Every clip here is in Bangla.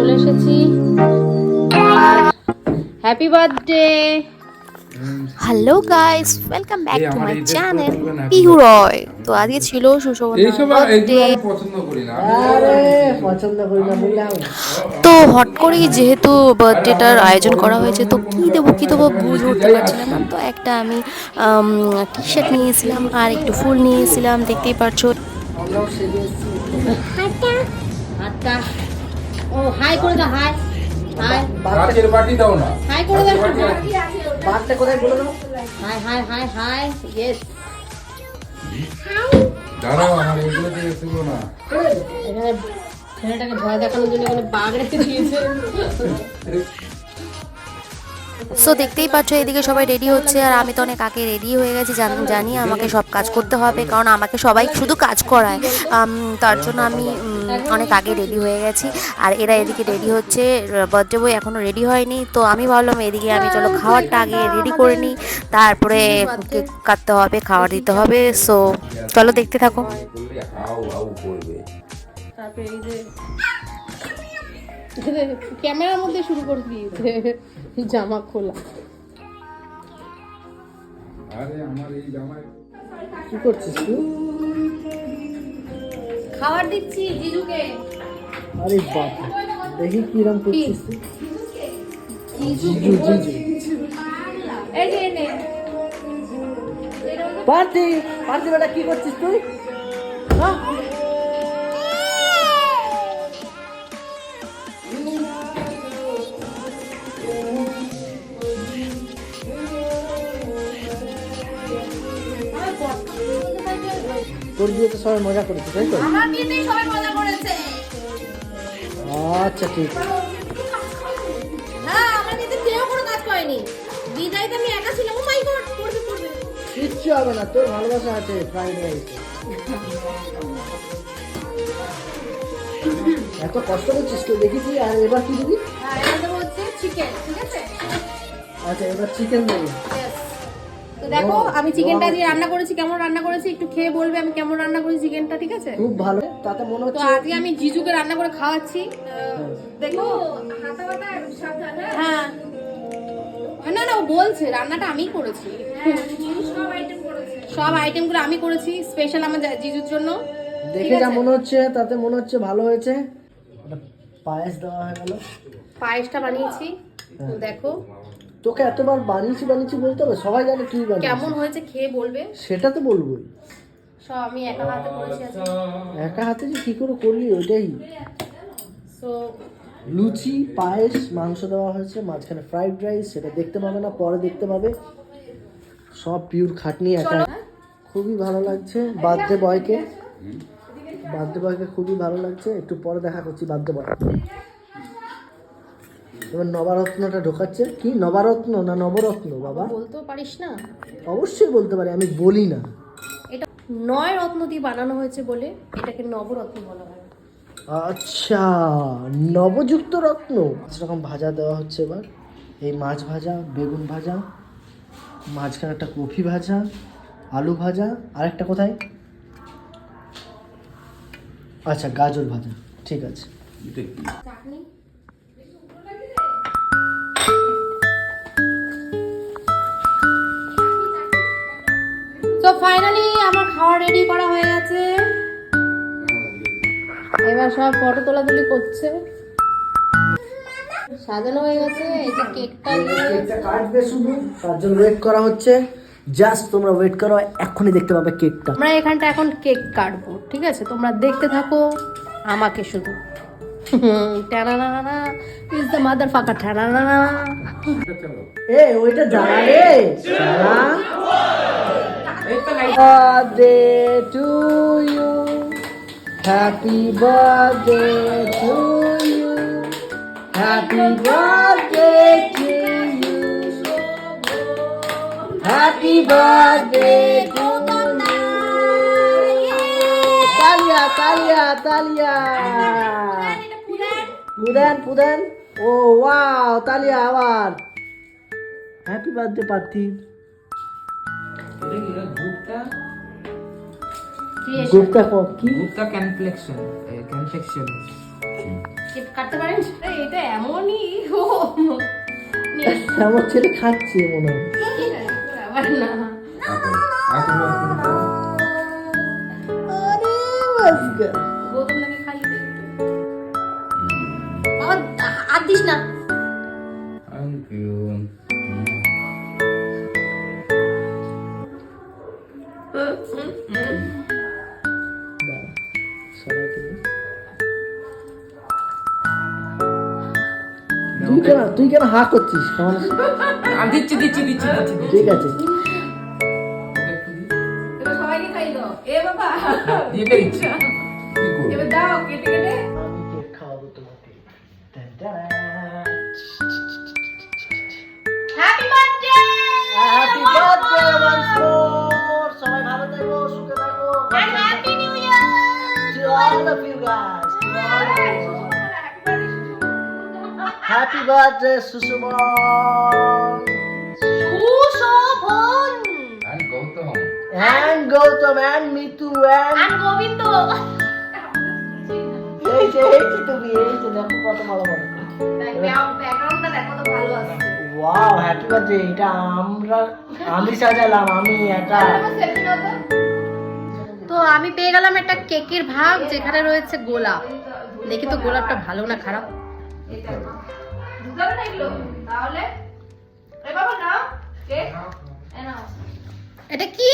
চলে এসেছি। Happy birthday hello guys welcome back to my channel Pihu Roy তো আজকে ছিল সুশোভনার এইসব birthday। পছন্দ করি না আরে পছন্দ করি না। বললাম তো হট করেই যেহেতু বার্থডেটার আয়োজন করা হয়েছে তো কি দেবো কি দেবো বুঝে উঠতে পারছিলাম না। তো একটা আমি টি শার্ট নিয়েছিলাম আর একটু ফুল নিয়েছিলাম দেখতেই পারছ। ও হাই করে দাও হাই হাই কাচের বাটি দাও না। হাই করে দাও কোথায় বলে দাও। Hi hi hi hi yes দাঁড়াও আমার এগুলো দিয়ে শুনো না। এখানে ছেলেটাকে ভয় দেখানোর জন্য এখানে বাঘ রেখে দিয়েছে। সো দেখতেই পাচ্ছ এদিকে সবাই রেডি হচ্ছে আর আমি তো অনেক আগে রেডি হয়ে গেছি জানি আমাকে সব কাজ করতে হবে কারণ আমাকে সবাই শুধু কাজ করায়। তার জন্য আমি অনেক আগে রেডি হয়ে গেছি। আর এরা এদিকে রেডি হচ্ছে বার্থডে বই এখনও রেডি হয়নি। তো আমি ভাবলাম এদিকে আমি চলো খাবারটা আগে রেডি করে নিই তারপরে কেক কাটতে হবে খাবার দিতে হবে। সো চলো দেখতে থাকো। তারপরে এই যে ক্যামেরার মধ্যে শুরু করে দিয়েছে জামা খোলা। আরে আমার এই জামাই কি করছিস তুই? খাবার দিচ্ছি জিজুকে। আরে বাপ দেখি কিরম করছিস জিজু জিজু। এই নে নে। পার্থি পার্থি বেটা কি করছিস তুই? হ্যাঁ? তোর বিয়েতে সবাই মজা করেছে তাই তো? আমার বিয়েতেই সবাই মজা করেছে। আচ্ছা ঠিক। না আমার বিয়েতে কেউ কোনো কাজ করেনি। বিদায়তে আমি একা ছিলাম। ও মাই গড করবে করবে কিচ্ছু হবে না তোর ভালোবাসা আছে ফ্রাইড রাইস এত কষ্ট করছিস তুই দেখেছি। আর এবার কি দিবি? আর এটা হচ্ছে চিকেন ঠিক আছে? আচ্ছা এবার চিকেন দেবো. তো দেখো আমি চিকেনটা দিয়ে রান্না করেছি কেমন রান্না করেছি একটু খেয়ে বলবে আমি কেমন রান্না করেছি চিকেনটা ঠিক আছে? খুব ভালো তাতে মনে তো হচ্ছে আজকে আমি জিজুকে রান্না করে খাওয়াচ্ছি। দেখো হ্যাঁ? না না ও বলছে রান্নাটা আমিই করেছি। সব আইটেমগুলো আমি করেছি স্পেশাল আমার জিজুর জন্য। দেখে যা মনে হচ্ছে তাতে মনে হচ্ছে ভালো হয়েছে। পায়েস দেওয়া হয়ে গেল। পায়েসটা বানিয়েছি। তো দেখো তোকে এতবার বানিয়েছি বানিয়েছি বলতে হবে? সবাই জানে তুই বানিয়েছিস কেমন হয়েছে খেয়ে বলবে? সেটা তো বলবোই। সব আমি একা হাতে করেছি একা হাতে যে কি করে করলি ওইটাই। সো লুচি পায়েস মাংস দেওয়া হয়েছে মাঝখানে ফ্রাইড রাইস সেটা দেখতে পাবে না পরে দেখতে পাবে। সব পিওর খাটনি একা। খুবই ভালো লাগছে বার্থডে বয়কে। বার্থডে বয়কে খুবই ভালো লাগছে একটু পরে দেখা করছি বার্থডে বয় এবার নবারত্নটা ঢোকাচ্ছে। কি? নবারত্ন না নবরত্ন বাবা? বলতেও পারিস না। অবশ্যই বলতে পারি আমি বলি না। এটা নয় রত্ন দিয়ে বানানো হয়েছে বলে এটাকে নবরত্ন বলা হয়। আচ্ছা নবযুক্ত রত্ন। সেরকম ভাজা দেওয়া হচ্ছে এবার। এই মাছ ভাজা বেগুন ভাজা মাঝখানে একটা কফি ভাজা আলু ভাজা আরেকটা কোথায়? আচ্ছা গাজর ভাজা ঠিক আছে। চাটনি? তো ফাইনালি আমার খাওয়া রেডি করা হয়ে গেছে। এবার সব ফটো তোলাতুলি করছে। সাজানো হয়ে গেছে এই যে কেকটা কেকটা কাটবে শুধু। তার জন্য ওয়েট করা হচ্ছে। জাস্ট তোমরা ওয়েট করো এক্ষুনি দেখতে পাবে কেকটা। আমরা এখানটা এখন কেক কাটবো ঠিক আছে? তোমরা দেখতে থাকো আমাকে শুধু। ইজ দ্য মাদার ফাঁকা এ ওইটা জ্বালা রে। Birthday to you happy birthday to you happy birthday to you happy birthday to you তালিয়া তালিয়া তালিয়া পুদেন পুদেন ও ওয়াও তালিয়া আবার হ্যাপি বার্থডে পার্থিব কি এসে? গ্রুপটা কি confection. Uh, confection. কেক কাটতে পারেন এটা এমনই ও আমার ছেলে খাচ্ছে মনে হয় আবার। আরে। বাবা দিস না তুই কেন হা করছিস? আমি দিচ্ছি দিচ্ছি দিচ্ছি ঠিক আছে! সবাই ভালো থেকো, সুখে থাকো। Happy new all of you guys, birthday, Susumon! Sushobhan. আমি গৌতম গোবিন্দ এই যে এই যে তুমি এই যে দেখো কত ভালো ভালো। ব্যাকগ্রাউন্ডটা দেখো তো ভালো আছে। ওয়াও হ্যাপি বার্থডে এটা আমরা আমি সাজালাম আমি একা। তো। আমি পেয়ে গেলাম একটা কেকের ভাগ যেখানে রয়েছে গোলাপ। দেখি তো গোলাপটা ভালো না খারাপ? এটা কি?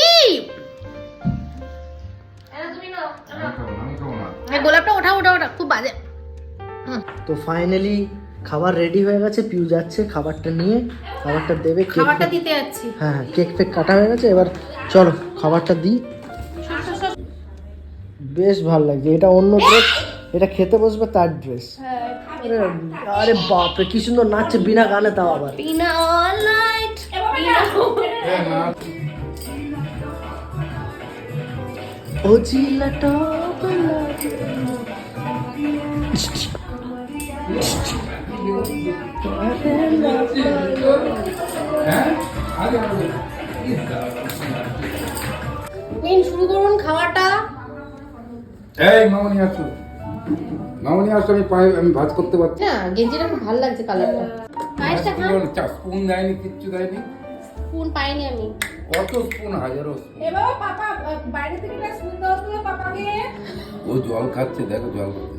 আমি খাব না, আমি খাব না। এই গোলাপটা ওঠা ওঠা ওঠা খুব বাজে। তো ফাইনালি খাবার রেডি হয়ে গেছে পিউ যাচ্ছে খাবারটা নিয়ে খাবারটা দেবে খাবারটা দিতে যাচ্ছি। হ্যাঁ হ্যাঁ কেক ফেক কাটা হয়ে গেছে এবার চলো খাবারটা দিই। বেশ ভালো লাগছে এটা অন্য ড্রেস এটা খেতে বসবে তার ড্রেস আরে আরে বাপরে কি সুন্দর নাচছে বিনা গানে তাও আবার। পিনা অল নাইট ও চিল্লাটা হ্যাঁ নিন শুরু করুন খাওয়াটা। এই মামনি আসো মামনি আসো আমি পায়ে আমি ভাজ করতে পারছি। না গেঞ্জিটা খুব ভালো লাগছে কালারটা পায়েসটা খান চা স্পুন দেয়নি কিচ্ছু দেয়নি? কোন পাইনি আমি। কত স্পুন হাজারো স্পুন। এ বাবা পাপা বাইরে থেকে একটা স্পুন দাও তো পাপাকে। ও জল খাচ্ছে দেখো জল খাচ্ছে।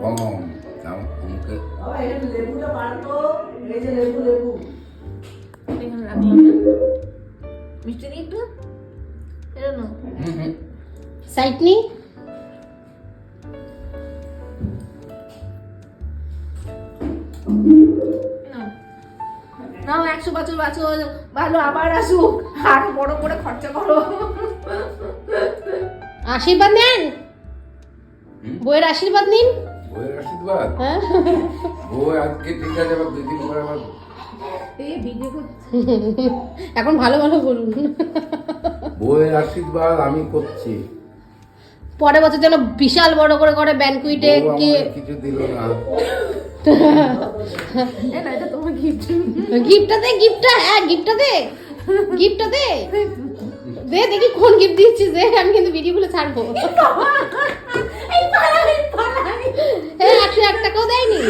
কম আমার মুখে লেবুটা বাড়তো এই যে লেবু লেবু। এখানে রাখলাম মিষ্টি দিই একটু না সাইড নাও একশো বছর বাঁচো ভালো আবার আসুক। আরও বড় করে খরচা করো। আশীর্বাদ নেন। বইয়ের আশীর্বাদ নিন। বইয়ের আশীর্বাদ? হ্যাঁ। বই আজকে ঠিক আছে আবার দুই দিন পরে আবার এখন ভালো ভালো বলুন। বইয়ের আশীর্বাদ আমি করছি। পরের বছর যেন বিশাল বড় করে করে ব্যানকুইটে কে কিছু দিল না। এটা তোমার গিফট গিফটটা দে গিফটটা হ্যাঁ গিফটটা দে। গিফটটা দে। দে দেখি কোন গিফট দিচ্ছিস দে আমি কিন্তু ভিডিওগুলো ছাড়বো। টাকাও দেয়নি।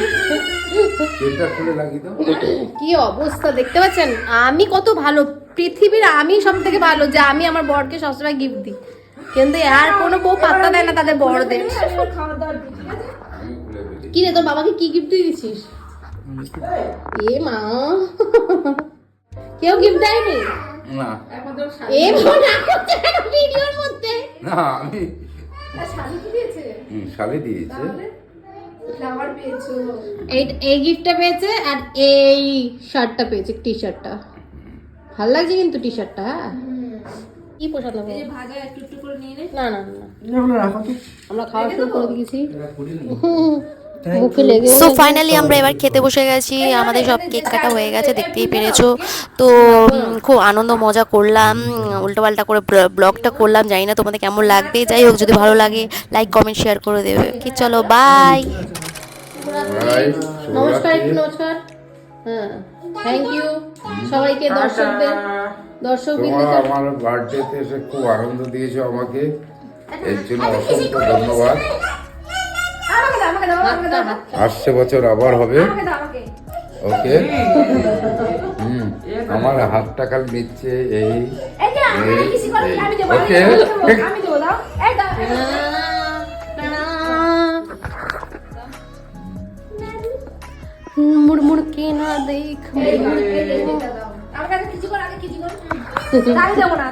কি অবস্থা দেখতে পাচ্ছেন? আমি কত ভালো পৃথিবীর আমি সব থেকে ভালো যে আমি আমার বরকে সবসময় গিফট দিই। কিন্তু আর কোনো বউ পাত্তা দেয় না তাদের বড়দের। কি রে তোর বাবাকে কি গিফট দিয়েছিস এ মা। কেউ গিফট দেয়নি? না। এ না ভিডিওর মধ্যে? না আমি দিয়েছে? হুম, দিয়েছে। ফ্লাওয়ার পেয়েছ। এই এই গিফটটা পেয়েছে আর এই শার্টটা পেয়েছে টি শার্টটা ভালো লাগছে কিন্তু টি শার্টটা হ্যাঁ কি পোশাক নেব? এই ভাজা একটু একটু করে নিয়ে নে। না না না এগুলো রাখো তো আমরা খাওয়া শুরু করে দিয়েছি। সো ফাইনালি আমরা এবার খেতে বসে গেছি। আমাদের সব কেক কাটা হয়ে গেছে দেখতেই পেরেছ। তো খুব আনন্দ মজা করলাম। উল্টোপাল্টা করে ব্লগটা করলাম জানি না তোমাদের কেমন লাগবে। যাই হোক যদি ভালো লাগে লাইক কমেন্ট শেয়ার করে দেবে। কি চলো বাই, নমস্কার একটু নমস্কার হ্যাঁ থ্যাংক ইউ সবাইকে দর্শকদের দর্শক আমার বার্থডেতে এসে খুব আনন্দ দিয়েছ আমাকে। এর জন্য অসংখ্য ধন্যবাদ। আমাকে দাও আমাকে দাও আমাকে দাও আসছে বছর আবার হবে। ওকে। হুম আমার হাতটা খালি নিচ্ছে এই। এই কে না দেখ এই দাও, এই দাও, এই দাও। আমার কাছে কিছু করে আগে কিছু করে আমি দেবো না